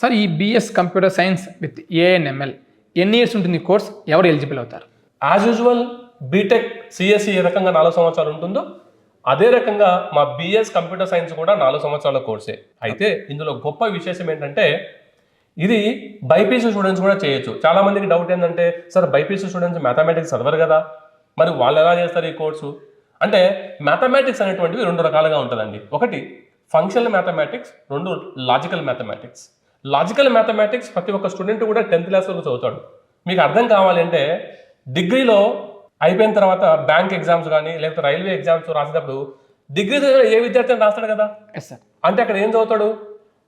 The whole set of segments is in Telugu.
సార్ ఈ BS computer science with AIML ఎన్ని ఇయర్స్ ఉంటుంది కోర్స్? ఎవరు ఎలిజిబుల్ అవుతారు? యాజ్ యూజువల్ బీటెక్ సిఎస్సి ఏ రకంగా నాలుగు సంవత్సరాలు ఉంటుందో అదే రకంగా మా బిఎస్ కంప్యూటర్ సైన్స్ కూడా నాలుగు సంవత్సరాల కోర్సే. అయితే ఇందులో గొప్ప విశేషం ఏంటంటే ఇది బైపీసీ స్టూడెంట్స్ కూడా చేయొచ్చు. చాలా మందికి డౌట్ ఏంటంటే సార్ బైపీసీ స్టూడెంట్స్ మ్యాథమెటిక్స్ చదవరు కదా? మరి వాళ్ళు ఎలా చేస్తారు ఈ కోర్సు? అంటే మ్యాథమెటిక్స్ అనేటువంటివి రెండు రకాలుగా ఉంటుందండి. ఒకటి ఫంక్షనల్ మ్యాథమెటిక్స్ రెండు లాజికల్ మ్యాథమెటిక్స్ లాజికల్ మ్యాథమెటిక్స్ ప్రతి ఒక్క స్టూడెంట్ కూడా టెన్త్ క్లాస్ వరకు చదువుతాడు. మీకు అర్థం కావాలంటే డిగ్రీలో అయిపోయిన తర్వాత బ్యాంక్ ఎగ్జామ్స్ కానీ లేకపోతే రైల్వే ఎగ్జామ్స్ రాసేటప్పుడు డిగ్రీ ఏ విద్యార్థి రాస్తాడు కదా? అంటే అక్కడ ఏం చదువుతాడు?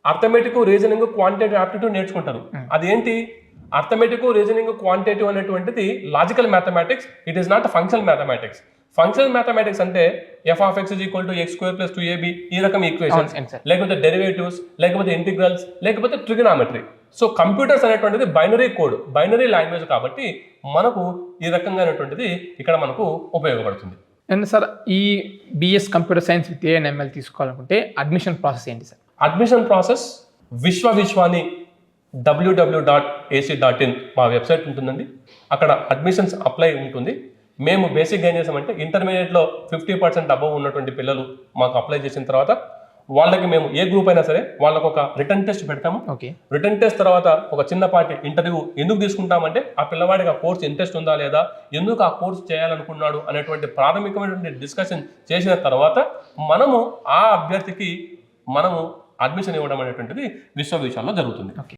అర్థమెటిక్ రీజనింగ్ క్వాంటిటేటివ్ ఆప్టిట్యూడ్ నేర్చుకుంటారు. అదేంటి? అర్థమెటిక్ రీజనింగ్ క్వాంటిటేటివ్ అనేటువంటిది logical mathematics it is not functional mathematics functional mathematics అంటే F of X equal to X square plus two AB ఈ రకం ఈక్వేషన్స్ లేకపోతే డెరివేటివ్స్ లేకపోతే ఇంటిగ్రల్స్ లేకపోతే ట్రిగనామెట్రీ సో కంప్యూటర్స్ అనేటువంటిది బైనరీ కోడ్ బైనరీ లాంగ్వేజ్ కాబట్టి మనకు ఈ రకంగా అనేటువంటిది ఇక్కడ మనకు ఉపయోగపడుతుంది. అండ్ సార్ ఈ BS computer science with AIML తీసుకోవాలనుకుంటే అడ్మిషన్ ప్రాసెస్ ఏంటి సార్ అడ్మిషన్ ప్రాసెస్ విశ్వ Vishwani WWW dot AC dot in మా వెబ్సైట్ ఉంటుందండి. అక్కడ అడ్మిషన్స్ అప్లై ఉంటుంది. మేము బేసిక్గా ఏం చేసామంటే ఇంటర్మీడియట్లో ఫిఫ్టీ పర్సెంట్ అబవ్ ఉన్నటువంటి పిల్లలు మాకు అప్లై చేసిన తర్వాత వాళ్ళకి మేము ఏ గ్రూప్ అయినా సరే వాళ్ళకు ఒక రిటర్న్ టెస్ట్ పెడతాము. ఓకే రిటర్న్ టెస్ట్ తర్వాత ఒక చిన్నపాటి ఇంటర్వ్యూ ఎందుకు తీసుకుంటామంటే ఆ పిల్లవాడికి ఆ కోర్స్ ఇంట్రెస్ట్ ఉందా లేదా ఎందుకు ఆ కోర్స్ చేయాలనుకున్నాడు అనేటువంటి ప్రాథమికమైనటువంటి డిస్కషన్ చేసిన తర్వాత మనము ఆ అభ్యర్థికి మనము అడ్మిషన్ ఇవ్వడం అనేటువంటిది విశ్వవిద్యాలయంలో జరుగుతుంది. ఓకే